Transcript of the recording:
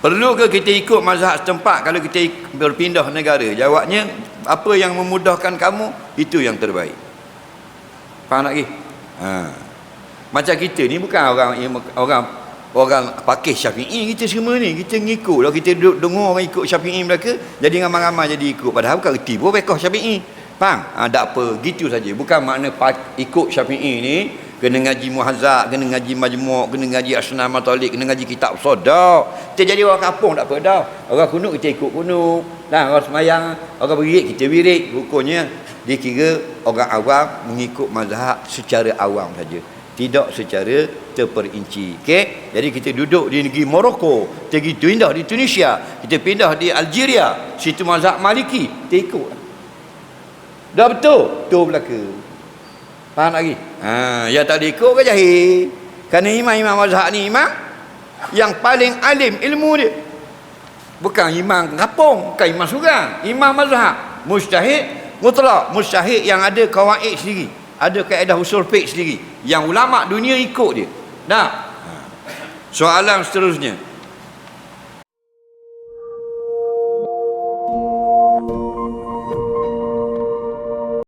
Perlu ke kita ikut mazhab setempat kalau kita berpindah negara? Jawabnya, apa yang memudahkan kamu, itu yang terbaik. Faham lagi? Ha. Macam kita ni bukan orang orang orang pakai syafi'i kita semua ni kita ngikut lah kita duduk dengar orang ikut syafi'i mereka jadi ramai-ramai jadi ikut padahal bukan reti pun fiqh syafi'i faham ha, tak apa gitu saja bukan makna ikut syafi'i ni kena ngaji muhazzab kena ngaji majmu' kena ngaji asnam matalik kena ngaji kitab sodak kita jadi orang kampung tak apa dah. Orang kunuk kita ikut kunuk. Lah orang semayang orang berit kita wirid hukumnya dikira orang awam mengikut mazhab secara awam saja. Tidak secara terperinci. Okey? Jadi kita duduk di negeri Morocco kita pergi pindah di Tunisia kita pindah di Algeria. Situ mazhab Maliki kita ikut. Dah betul? Betul belaka faham lagi ha yang tak diikut ke jahil? Kerana imam-imam mazhab ni imam yang paling alim ilmu dia. Bukan imam kampung bukan imam surang. Imam mazhab mujtahid mutlak. Mujtahid yang ada kawaid sendiri. Ada kaedah usul fiqh sendiri. Yang ulama dunia ikut dia. Dah. Soalan seterusnya